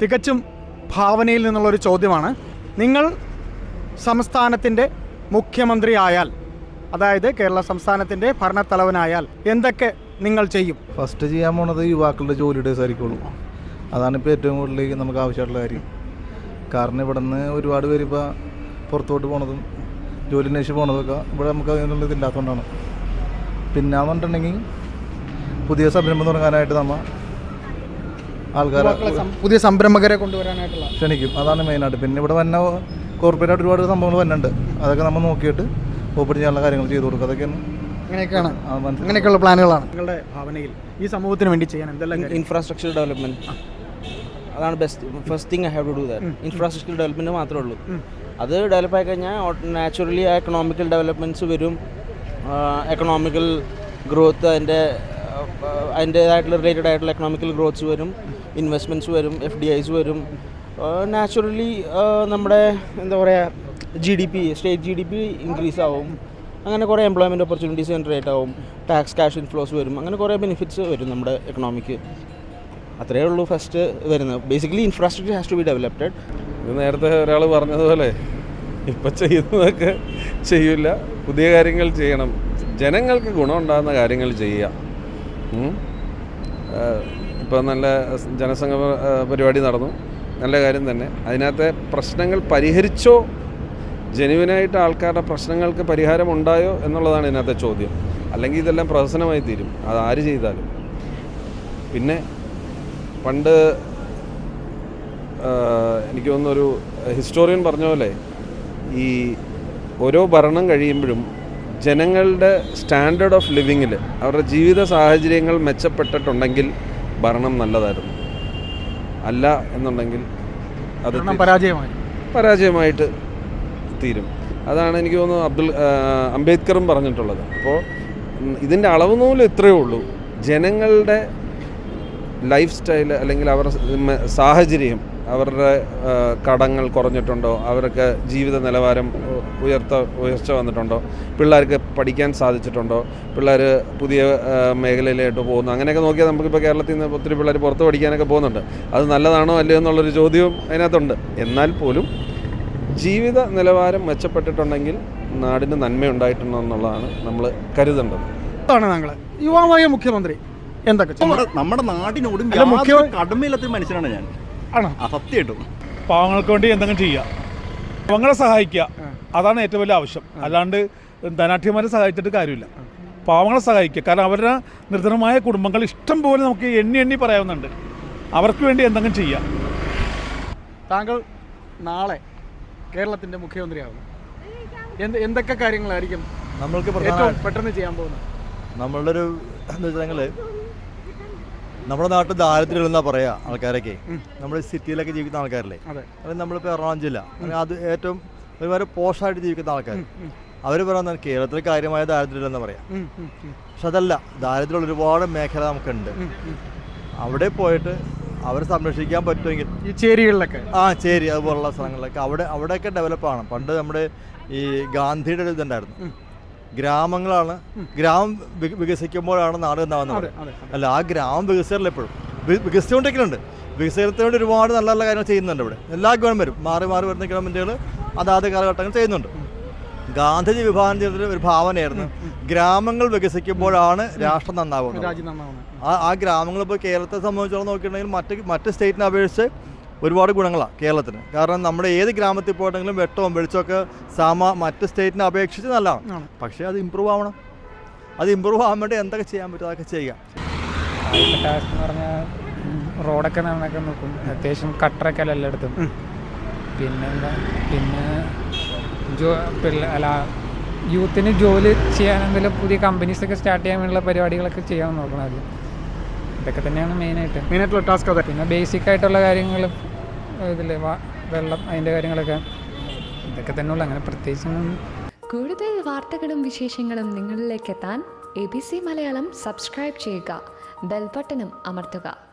തികച്ചും ഭാവനയിൽ നിന്നുള്ളൊരു ചോദ്യമാണ്. നിങ്ങൾ സംസ്ഥാനത്തിന്റെ മുഖ്യമന്ത്രിയായാൽ അതായത് കേരള സംസ്ഥാനത്തിന്റെ ഭരണത്തലവനായാൽ എന്തൊക്കെ നിങ്ങൾ ചെയ്യും? ഫസ്റ്റ് ചെയ്യാൻ പോണത് യുവാക്കളുടെ ജോലിയുടെ സാധിക്കുള്ളൂ അതാണ് ഇപ്പോൾ ഏറ്റവും കൂടുതൽ നമുക്ക് ആവശ്യമായിട്ടുള്ള കാര്യം. കാരണം ഇവിടെ നിന്ന് ഒരുപാട് പേര് ഇപ്പോൾ പുറത്തോട്ട് പോണതും ജോലി അന്വേഷിച്ച് പോണതൊക്കെ ഇവിടെ നമുക്ക് അതിനുള്ള ഇതില്ലാത്തതുകൊണ്ടാണ് പിന്നാന്നുണ്ടെങ്കിൽ പുതിയ സംരംഭം തുടങ്ങാനായിട്ട് നമ്മൾ ആൾക്കാരെ പുതിയ സംരംഭകരെ കൊണ്ടുവരാനായിട്ടുള്ള ക്ഷണിക്കും. അതാണ് മെയിനായിട്ട് പിന്നെ ഇവിടെ വന്ന കോർപ്പറേറ്റ് ഒരുപാട് സംഭവങ്ങൾ വരുന്നുണ്ട് അതൊക്കെ നമ്മൾ നോക്കിയിട്ട് ഓപ്പൺ ചെയ്യാനുള്ള കാര്യങ്ങൾ ചെയ്തു കൊടുക്കുക അതൊക്കെയാണ് അങ്ങനെയൊക്കെയാണ്. അങ്ങനെയൊക്കെയുള്ള പ്ലാനുകളാണ്. നിങ്ങളുടെ ഭാവനയിൽ ഈ സമൂഹത്തിന് വേണ്ടി ചെയ്യാൻ എന്തെല്ലാം ഇൻഫ്രാസ്ട്രക്ചർ ഡെവലപ്മെന്റ് അതാണ് best first thing I have to do that infrastructure development മാത്രമേ ഉള്ളൂ. അത് ഡെവലപ്പ് ആയി കഴിഞ്ഞാൽ നാച്ചുറലി എക്കണോമിക്കൽ ഡെവലപ്മെന്റ്സ് വരും. എക്കണോമിക്കൽ ഗ്രോത്ത് അതിന്റെ അതിന്റേതായിട്ടുള്ള റിലേറ്റഡ് ആയിട്ടുള്ള എക്കണോമിക്കൽ ഗ്രോത്ത്സ് വരും ഇൻവെസ്റ്റ്മെന്റ്സ് വരും എഫ് ഡി ഐസ് വരും. നാച്ചുറലി നമ്മുടെ എന്താ പറയുക G D P state G D P increase ആവും. അങ്ങനെ കുറേ എംപ്ലോയ്മെന്റ് ഓപ്പർച്യൂണിറ്റീസ് ജനറേറ്റ് ആവും. ടാക്സ് ക്യാഷ് ഇൻഫ്ലോസ് വരും. അങ്ങനെ കുറേ ബെനിഫിറ്റ്സ് വരും നമ്മുടെ എക്കണോമിക്ക് അത്രയേ ഉള്ളൂ ഫസ്റ്റ് വരുന്നത്. Basically infrastructure has to be developed ഇത് നേരത്തെ ഒരാൾ പറഞ്ഞതുപോലെ ഇപ്പം ചെയ്യുന്നതൊക്കെ ചെയ്യില്ല. പുതിയ കാര്യങ്ങൾ ചെയ്യണം. ജനങ്ങൾക്ക് ഗുണമുണ്ടാകുന്ന കാര്യങ്ങൾ ചെയ്യുക. ഇപ്പം നല്ല ജനസംഘ പരിപാടി നടന്നു. നല്ല കാര്യം തന്നെ. അതിനകത്തെ പ്രശ്നങ്ങൾ പരിഹരിച്ചോ? ജനുവിനായിട്ട് ആൾക്കാരുടെ പ്രശ്നങ്ങൾക്ക് പരിഹാരം ഉണ്ടായോ എന്നുള്ളതാണ് ഇതിനകത്തെ ചോദ്യം. അല്ലെങ്കിൽ ഇതെല്ലാം പ്രഹസനമായി തീരും. അത് ആര് ചെയ്താലും. പിന്നെ പണ്ട് എനിക്ക് തോന്നുന്നൊരു ഹിസ്റ്റോറിയൻ പറഞ്ഞ പോലെ ഈ ഓരോ ഭരണം കഴിയുമ്പോഴും ജനങ്ങളുടെ സ്റ്റാൻഡേർഡ് ഓഫ് ലിവിങ്ങിൽ അവരുടെ ജീവിത സാഹചര്യങ്ങൾ മെച്ചപ്പെട്ടിട്ടുണ്ടെങ്കിൽ ഭരണം നല്ലതായിരുന്നു. അല്ല എന്നുണ്ടെങ്കിൽ അത് പരാജയമായി. പരാജയമായിട്ട് തീരും. അതാണ് എനിക്ക് തോന്നുന്നത് അബ്ദുൽ അംബേദ്കറും പറഞ്ഞിട്ടുള്ളത്. അപ്പോൾ ഇതിന്റെ അളവ് നൂൽ ഇത്രയേ ഉള്ളൂ. ജനങ്ങളുടെ ലൈഫ് സ്റ്റൈൽ അല്ലെങ്കിൽ അവരുടെ സാഹചര്യം അവരുടെ കടങ്ങൾ കുറഞ്ഞിട്ടുണ്ടോ? അവർക്ക് ജീവിത നിലവാരം ഉയർത്ത ഉയർച്ച വന്നിട്ടുണ്ടോ? പിള്ളേർക്ക് പഠിക്കാൻ സാധിച്ചിട്ടുണ്ടോ? പിള്ളേർ പുതിയ മേഖലയിലായിട്ട് മേഖലയിലോട്ട് പോകുന്നു. അങ്ങനെയൊക്കെ നോക്കിയാൽ നമുക്കിപ്പോൾ കേരളത്തിൽ നിന്ന് ഒത്തിരി പിള്ളേർ പുറത്ത് പഠിക്കാനൊക്കെ പോകുന്നുണ്ട്. അത് നല്ലതാണോ അല്ലയോ എന്നുള്ളൊരു ചോദ്യവും അതിനകത്തുണ്ട്. എന്നാൽ പോലും ജീവിത നിലവാരം മെച്ചപ്പെട്ടിട്ടുണ്ടെങ്കിൽ നാടിന് നന്മയുണ്ടായിട്ടുണ്ട് എന്നുള്ളതാണ് നമ്മൾ കരുതേണ്ടത്. ഞങ്ങൾ യുവാവായ മുഖ്യമന്ത്രി. എന്തൊക്കെ? നമ്മുടെ നാടിനോടും കടമയില്ലാത്ത മനുഷ്യനാണ് ഞാൻ. ആണോ? ആ സത്യമായിട്ടും പാവങ്ങൾക്ക് വേണ്ടി എന്തെങ്കിലും ചെയ്യുക പാവങ്ങളെ സഹായിക്കുക. അതാണ് ഏറ്റവും വലിയ ആവശ്യം. അല്ലാണ്ട് ധനാഠ്യമാരെ സഹായിച്ചിട്ട് കാര്യമില്ല. പാവങ്ങളെ സഹായിക്കുക. കാരണം അവരുടെ നിർധനമായ കുടുംബങ്ങൾ ഇഷ്ടം പോലെ നമുക്ക് എണ്ണി എണ്ണി പറയാവുന്നുണ്ട്. അവർക്ക് വേണ്ടി എന്തെങ്കിലും ചെയ്യുക താങ്കൾ നാളെ കേരളത്തിന്റെ മുഖ്യമന്ത്രിയാകും എന്ത് എന്തൊക്കെ കാര്യങ്ങളായിരിക്കും നമ്മൾക്ക് ഏറ്റവും പെട്ടെന്ന് ചെയ്യാൻ പോകുന്നത്? നമ്മളുടെ ഒരു എന്താ വെച്ചാൽ നമ്മുടെ നാട്ടിൽ ദാരിദ്ര്യം എന്നാ പറയാ ആൾക്കാരൊക്കെ. നമ്മൾ സിറ്റിയിലൊക്കെ ജീവിക്കുന്ന ആൾക്കാരല്ലേ? അതെ. നമ്മളിപ്പോൾ എറണാകുളം ജില്ല അത് ഏറ്റവും ഒരുപാട് പോഷായിട്ട് ജീവിക്കുന്ന ആൾക്കാർ അവർ പറയുന്നത് കേരളത്തിൽ കാര്യമായ ദാരിദ്ര്യം എന്ന് പറയാം. പക്ഷെ അതല്ല ദാരിദ്ര്യമുള്ള ഒരുപാട് മേഖല നമുക്കുണ്ട്. അവിടെ പോയിട്ട് അവരെ സംരക്ഷിക്കാൻ പറ്റുമെങ്കിൽ ഈ ചേരികളിലൊക്കെ. ആ ചേരി അതുപോലുള്ള സ്ഥലങ്ങളിലൊക്കെ. അവിടെ അവിടെയൊക്കെ ഡെവലപ്പാണ് പണ്ട് നമ്മുടെ ഈ ഗാന്ധിയുടെ ഒരു ഇതുണ്ടായിരുന്നു. ഗ്രാമങ്ങളാണ്. ഗ്രാമം വികസിക്കുമ്പോഴാണ് നാട് ഉണ്ടാവുന്നത് അല്ല ആ ഗ്രാമം വികസിച്ചില്ല എപ്പോഴും വികസിച്ചുകൊണ്ടിരിക്കുന്നുണ്ട്. വികസനത്തിന് വേണ്ടി ഒരുപാട് നല്ല നല്ല കാര്യങ്ങൾ ചെയ്യുന്നുണ്ട് ഇവിടെ. എല്ലാ ഗവൺമെന്റും മാറി മാറി വരുന്ന ഗവൺമെന്റുകൾ അതാത് കാലഘട്ടങ്ങൾ ചെയ്യുന്നുണ്ട്. ഗാന്ധിജി വിഭാവനം ചെയ്ത ഒരു ഭാവനയായിരുന്നു. ഗ്രാമങ്ങൾ വികസിക്കുമ്പോഴാണ് രാഷ്ട്രം നന്നാവുന്നത്. ആ ആ ഗ്രാമങ്ങൾ ഇപ്പോൾ കേരളത്തെ സംബന്ധിച്ചോളം നോക്കിയിട്ടുണ്ടെങ്കിൽ മറ്റ് മറ്റ് സ്റ്റേറ്റിനെ അപേക്ഷിച്ച് ഒരുപാട് ഗുണങ്ങളാണ് കേരളത്തിന്. കാരണം നമ്മുടെ ഏത് ഗ്രാമത്തിൽ പോയിട്ടെങ്കിലും വെട്ടവും വെളിച്ചമൊക്കെ സാമ മറ്റ് സ്റ്റേറ്റിനെ അപേക്ഷിച്ച് നല്ലതാണ്. പക്ഷേ അത് ഇമ്പ്രൂവ് ആവണം. അത് ഇമ്പ്രൂവ് ആവാൻ വേണ്ടി എന്തൊക്കെ ചെയ്യാൻ പറ്റും അതൊക്കെ ചെയ്യുക. ടാസ്ക് എന്ന് പറഞ്ഞാൽ റോഡൊക്കെ നന്നാക്കാൻ നോക്കും. അത്യാവശ്യം കട്ടറൊക്കെ അല്ല എല്ലായിടത്തും. പിന്നെ എന്താ? പിന്നെ ജോ പിള്ള അല്ല യൂത്തിന് ജോലി ചെയ്യാൻ എന്തെങ്കിലും പുതിയ കമ്പനീസ് ഒക്കെ സ്റ്റാർട്ട് ചെയ്യാൻ വേണ്ടിയുള്ള പരിപാടികളൊക്കെ ചെയ്യാൻ നോക്കണം ആദ്യം. ഇതൊക്കെ തന്നെയാണ് മെയിനായിട്ട് മെയിനായിട്ടുള്ള ടാസ്ക് അതെ. പിന്നെ ബേസിക് ആയിട്ടുള്ള കാര്യങ്ങൾ ഇതിൽ വെള്ളം അതിന്റെ കാര്യങ്ങളൊക്കെ. ഇതൊക്കെ തന്നെയുള്ളൂ അങ്ങനെ പ്രത്യേകിച്ചൊന്നും കൂടുതൽ വാർത്തകളും വിശേഷങ്ങളും നിങ്ങളിലേക്ക് എത്താൻ A B C Malayalam subscribe ചെയ്യുക. ബെൽബട്ടനും അമർത്തുക.